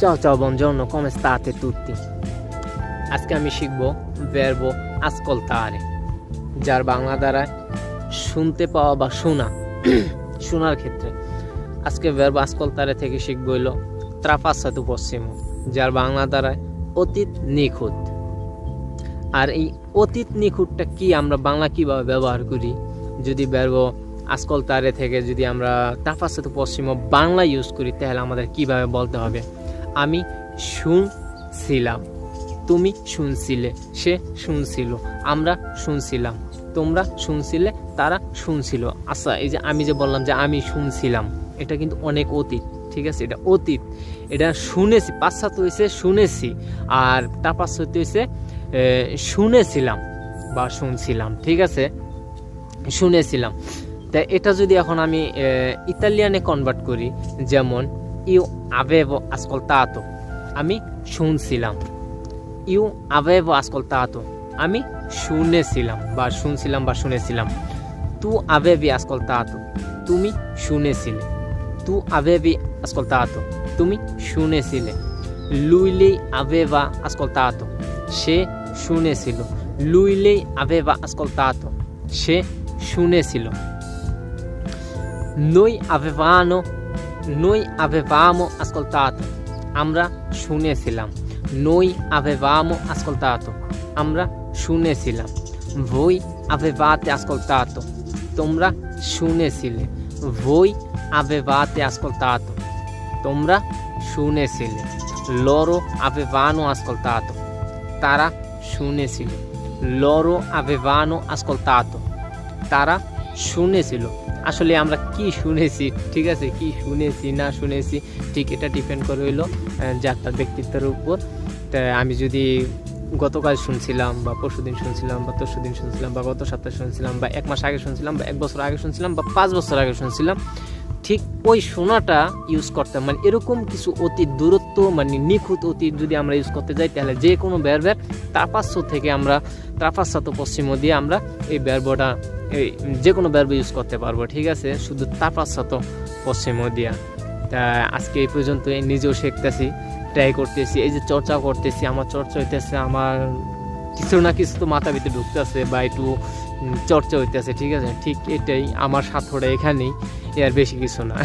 Ciao ciao buongiorno, come state tutti? আজকে আমি শিখব verbo ascoltare. যার বাংলা দ্বারা শুনতে পাওয়া বা শোনা শোনার ক্ষেত্রে আজকে verbo ascoltare থেকে শিখব হইল trapassato prossimo যার বাংলা দ্বারা অতীত নিখুঁত আর এই অতীত নিখুঁতটা কি আমরা বাংলা কীভাবে ব্যবহার করি যদি verbo ascoltare থেকে যদি আমরা trapassato পশ্চিম বাংলা ইউজ করি তাহলে আমাদের কীভাবে বলতে হবে আমি শুনছিলাম। তুমি শুনছিলে, সে শুনছিল, আমরা শুনছিলাম। তোমরা শুনছিলে, তারা শুনছিল। আচ্ছা এই যে আমি যে বললাম যে আমি শুনছিলাম, এটা কিন্তু অনেক অতীত, ঠিক আছে? এটা অতীত। এটা শুনেছি, পাশ্চাত্য হয়েছে শুনেছি, আর তার পাশ্চাত্য হয়েছে শুনেছিলাম বা শুনছিলাম, ঠিক আছে? শুনেছিলাম। তা এটা যদি এখন আমি ইতালিয়ানে কনভার্ট করি, যেমন ইউ আভেভো ascoltato আমি শুনছিলাম ইউ আভেভো ascoltato আমি শুনেছিলাম বা শুনছিলাম বা শুনেছিলাম তু আভেভি ascoltato তুমি শুনেছিলে তু আভেভি ascoltato তুমি শুনেছিলে lui lei aveva ascoltato সে শুনেছিল lui lei aveva ascoltato সে শুনেছিল noi avevano noi avevamo ascoltato আমরা শুনেছিলাম noi avevamo ascoltato আমরা শুনেছিলাম voi avevate ascoltato তোমরা শুনেছিলে voi avevate ascoltato তোমরা শুনেছিলে loro avevano ascoltato তারা শুনেছিল loro avevano ascoltato তারা শুনেছিল। আসলে আমরা কি শুনেছি, ঠিক আছে? কি শুনেছি, না শুনেছি, ঠিক এটা ডিপেন্ড করে হইল যাত্রার ব্যক্তিত্বের উপর। আমি যদি গতকাল শুনছিলাম বা পরশুদিন শুনছিলাম বা তরশুদিন শুনছিলাম বা গত সপ্তাহে শুনছিলাম বা এক মাস আগে শুনছিলাম বা এক বছর আগে শুনছিলাম বা পাঁচ বছর আগে শুনছিলাম, ঠিক ওই শোনাটা ইউজ করতাম মানে এরকম কিছু অতীত দূরত্ব মানে নিখুঁত অতীত যদি আমরা ইউজ করতে যাই, তাহলে যে কোনো ব্যর্বের তাপাস্য থেকে আমরা তাপাস্যাত পশ্চিম দিয়ে আমরা এই ব্যর্বটা যে কোনো ব্যারবে ইউজ করতে পারব, ঠিক আছে? শুধু তাপাস্যাত পশ্চিম দিয়া। তা আজকে এই পর্যন্ত নিজেও শিখতেছি ট্রাই করতেছি, এই যে চর্চা করতেছি, আমার চর্চা হইতেছে, আমার কিছু না কিছু তো মাথা ভিতরে ঢুকতেছে বা একটু চর্চা হইতেছে, ঠিক আছে? ঠিক এটাই, আমার স্বার্থটা এখানেই এর বেশি কিছু না।